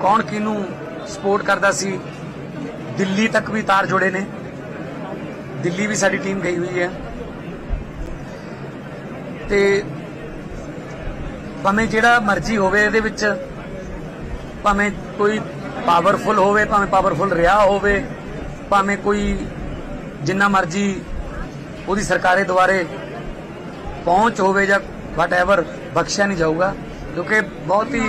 ਕੌਣ ਕਿਹਨੂੰ ਸਪੋਰਟ ਕਰਦਾ ਸੀ? ਦਿੱਲੀ ਤੱਕ ਵੀ ਤਾਰ ਜੋੜੇ ਨੇ। ਦਿੱਲੀ ਵੀ ਸਾਡੀ ਟੀਮ ਗਈ ਹੋਈ ਹੈ। ਤੇ ਭਾਵੇਂ ਜਿਹੜਾ ਮਰਜ਼ੀ ਹੋਵੇ ਇਹਦੇ ਵਿੱਚ, ਭਾਵੇਂ ਕੋਈ ਪਾਵਰਫੁਲ ਹੋਵੇ, ਭਾਵੇਂ ਪਾਵਰਫੁਲ ਰਿਹਾ ਹੋਵੇ, ਭਾਵੇਂ ਕੋਈ ਜਿੰਨਾ ਮਰਜ਼ੀ ਉਹਦੀ ਸਰਕਾਰੇ ਦੁਆਰੇ ਪਹੁੰਚ ਹੋਵੇ ਜਾਂ ਵਟਐਵਰ ਬਖਸ਼ਿਆ ਨਹੀਂ ਜਾਊਗਾ ਕਿਉਂਕਿ ਬਹੁਤ ਹੀ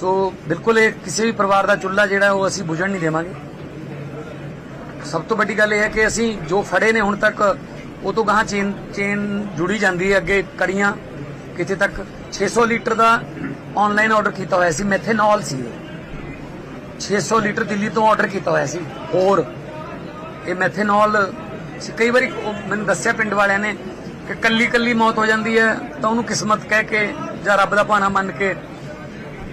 ਸੋ ਬਿਲਕੁਲ ਇਹ ਕਿਸੇ ਵੀ ਪਰਿਵਾਰ ਦਾ ਚੁੱਲ੍ਹਾ ਜਿਹੜਾ ਉਹ ਅਸੀਂ ਬੁਝਣ ਨਹੀਂ ਦੇਵਾਂਗੇ। ਸਭ ਤੋਂ ਵੱਡੀ ਗੱਲ ਇਹ ਹੈ ਕਿ ਅਸੀਂ ਜੋ ਫੜੇ ਨੇ ਹੁਣ ਤੱਕ, ਉਹ ਤੋਂ ਗਾਹਾਂ ਚੇਨ ਚੇਨ ਜੁੜੀ ਜਾਂਦੀ ਹੈ ਅੱਗੇ ਕੜੀਆਂ। ਕਿਤੇ ਤੱਕ 600 ਲੀਟਰ ਦਾ ਆਨਲਾਈਨ ਆਰਡਰ ਕੀਤਾ ਹੋਇਆ ਸੀ ਮੈਥੇਨੋਲ ਸੀ। ਇਹ। 600 ਲੀਟਰ ਦਿੱਲੀ ਤੋਂ ਆਰਡਰ ਕੀਤਾ ਹੋਇਆ ਸੀ। ਹੋਰ, ਇਹ ਮੈਥੇਨੋਲ ਕਈ ਵਾਰੀ ਉਹ ਮੈਨੂੰ ਦੱਸਿਆ ਪਿੰਡ ਵਾਲਿਆਂ ਨੇ ਕਿ ਕੱਲੀ ਕੱਲੀ ਮੌਤ ਹੋ ਜਾਂਦੀ ਹੈ ਤਾਂ ਉਹਨੂੰ ਕਿਸਮਤ ਕਹਿ ਕੇ ਜਾਂ ਰੱਬ ਦਾ ਭਾਣਾ ਮੰਨ ਕੇ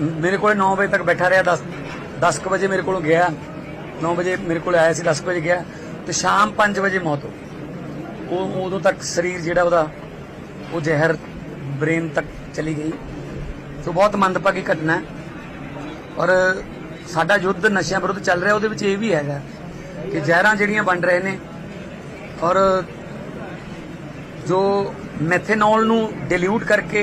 ਮੇਰੇ ਕੋਲ 9 ਵਜੇ ਤੱਕ ਬੈਠਾ ਰਿਹਾ 10 10 ਵਜੇ ਮੇਰੇ ਕੋਲ ਗਿਆ। 9 ਵਜੇ ਮੇਰੇ ਕੋਲ ਆਇਆ ਸੀ 10 ਵਜੇ ਗਿਆ। ਤੇ ਸ਼ਾਮ 5 ਵਜੇ ਮੌਤ ਹੋ ਉਹ ਉਦੋਂ ਤੱਕ ਸਰੀਰ ਜਿਹੜਾ ਉਹਦਾ, ਉਹ ਜ਼ਹਿਰ ਬ੍ਰੇਨ ਤੱਕ ਚਲੀ ਗਈ। ਸੋ ਬਹੁਤ ਮੰਦਭਾਗੀ ਘਟਨਾ ਹੈ। ਔਰ ਸਾਡਾ ਯੁੱਧ ਨਸ਼ਿਆਂ ਵਿਰੁੱਧ ਚੱਲ ਰਿਹਾ, ਉਹਦੇ ਵਿੱਚ ਇਹ ਵੀ ਹੈਗਾ ਕਿ ਜ਼ਹਿਰਾਂ ਜਿਹੜੀਆਂ ਵੰਡ ਰਹੇ ਨੇ, ਔਰ ਜੋ ਮੈਥੇਨੋਲ ਨੂੰ ਡਿਲੂਟ ਕਰਕੇ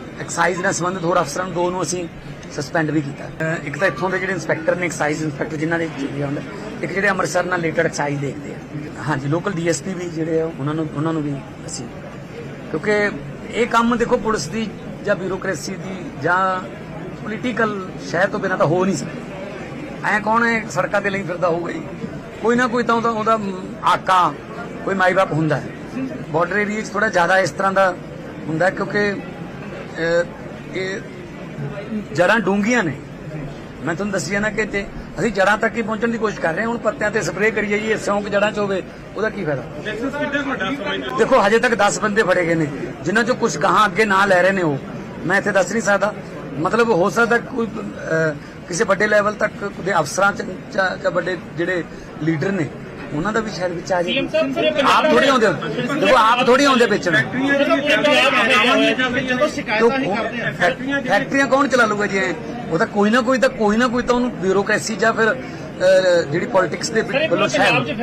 ਐਕਸਾਈਜ਼ ਨਾਲ ਸੰਬੰਧਿਤ ਹੋਰ ਅਫਸਰਾਂ ਨੂੰ ਦੋ ਨੂੰ ਅਸੀਂ ਸਸਪੈਂਡ ਵੀ ਕੀਤਾ। ਇੱਕ ਤਾਂ ਇੱਥੋਂ ਦੇ ਜਿਹੜੇ ਇੰਸਪੈਕਟਰ ਨੇ ਐਕਸਾਈਜ਼ ਇੰਸਪੈਕਟਰ ਜਿਨ੍ਹਾਂ ਨੇ ਜਿਹੜਾ ਹੁੰਦਾ ਇੱਕ ਜਿਹੜੇ ਅੰਮ੍ਰਿਤਸਰ ਨਾਲ ਰਿਲੇਟਡ ਐਕਸਾਈਜ਼ ਦੇਖਦੇ ਆ। ਹਾਂਜੀ ਲੋਕਲ ਡੀਐਸਪੀ ਵੀ ਜਿਹੜੇ ਆ, ਉਹਨਾਂ ਨੂੰ ਉਹਨਾਂ ਨੂੰ ਵੀ ਅਸੀਂ ਕਿਉਂਕਿ ਇਹ ਕੰਮ ਦੇਖੋ ਪੁਲਿਸ ਦੀ ਜਾਂ ਬਿਊਰੋਕ੍ਰੇਸੀ ਦੀ ਜਾਂ ਪੋਲੀਟੀਕਲ ਸ਼ਹਿਰ ਤੋਂ ਬਿਨਾਂ ਤਾਂ ਹੋ ਨਹੀਂ ਸਕਦਾ। ਐ ਕੌਣ ਹੈ? ਸੜਕਾਂ ਦੇ ਲਈ ਫਿਰਦਾ ਹੋਊਗਾ ਜੀ। ਕੋਈ ਨਾ ਕੋਈ ਤਾਂ ਉਹਦਾ ਉਹਦਾ ਆਕਾ, ਕੋਈ ਮਾਈ ਬਾਪ ਹੁੰਦਾ ਹੈ। ਬਾਰਡਰ ਏਰੀਆ 'ਚ ਥੋੜਾ ਜ਼ਿਆਦਾ ਇਸ ਤਰ੍ਹਾਂ ਦਾ ਹੁੰਦਾ ਕਿਉਂਕਿ ਇਹ ਜੜਾਂ ਡੂੰਘੀਆਂ ਨੇ। ਮੈਂ ਤੁਹਾਨੂੰ ਦੱਸਿਆ ਨਾ ਕਿ ਜੇ ਅਸੀਂ ਜੜਾਂ ਤੱਕ ਹੀ ਪਹੁੰਚਣ ਦੀ ਕੋਸ਼ਿਸ਼ ਕਰ ਰਹੇ ਹਾਂ, ਹੁਣ ਪੱਤਿਆਂ ਤੇ ਸਪਰੇਅ ਕਰੀਏ ਜੀ, ਇਹ ਜੜਾਂ 'ਚ ਹੋਵੇ, ਉਹਦਾ ਕੀ ਫਾਇਦਾ? ਦੇਖੋ, ਹਜੇ ਤੱਕ 10 ਬੰਦੇ ਫੜੇ ਗਏ ਨੇ, ਜਿਨ੍ਹਾਂ ਚੋਂ ਕੁਝ ਗਾਹਾਂ ਅੱਗੇ ਨਾਂ ਲੈ ਰਹੇ ਨੇ ਉਹ। ਮੈਂ ਇੱਥੇ ਦੱਸ ਨਹੀਂ ਸਕਦਾ। ਮਤਲਬ ਹੋ ਸਕਦਾ ਕੋਈ ਕਿਸੇ ਵੱਡੇ ਲੈਵਲ ਤੱਕ ਦੇ ਅਫਸਰਾਂ ਚ ਜਾਂ ਵੱਡੇ ਜਿਹੜੇ ਲੀਡਰ ਨੇ ਉਹਨਾਂ ਦਾ ਵੀ ਸ਼ਾਇਦ ਵਿੱਚ ਆ ਜਾਏ ਆਪ ਥੋੜੀ ਆਉਂਦੇ ਹੋ। ਦੇਖੋ ਆਪ ਥੋੜੀ ਆਉਂਦੇ ਵਿੱਚ ਨੂੰ ਜਦੋਂ ਸ਼ਿਕਾਇਤਾਂ ਨਹੀਂ ਕਰਦੇ ਫੈਕਟਰੀਆਂ ਕੌਣ ਚਲਾ ਲੂਗਾ ਜੀ? ਉਹ ਤਾਂ ਕੋਈ ਨਾ ਕੋਈ ਤਾਂ ਕੋਈ ਨਾ ਕੋਈ ਤਾਂ ਉਹਨੂੰ ਬਿਊਰੋਕ੍ਰੇਸੀ ਜਾਂ ਫਿਰ ਜਿਹੜੀ ਪੋਲਿਟਿਕਸ ਦੇ ਵੱਲੋਂ ਸ਼ਾਇਦ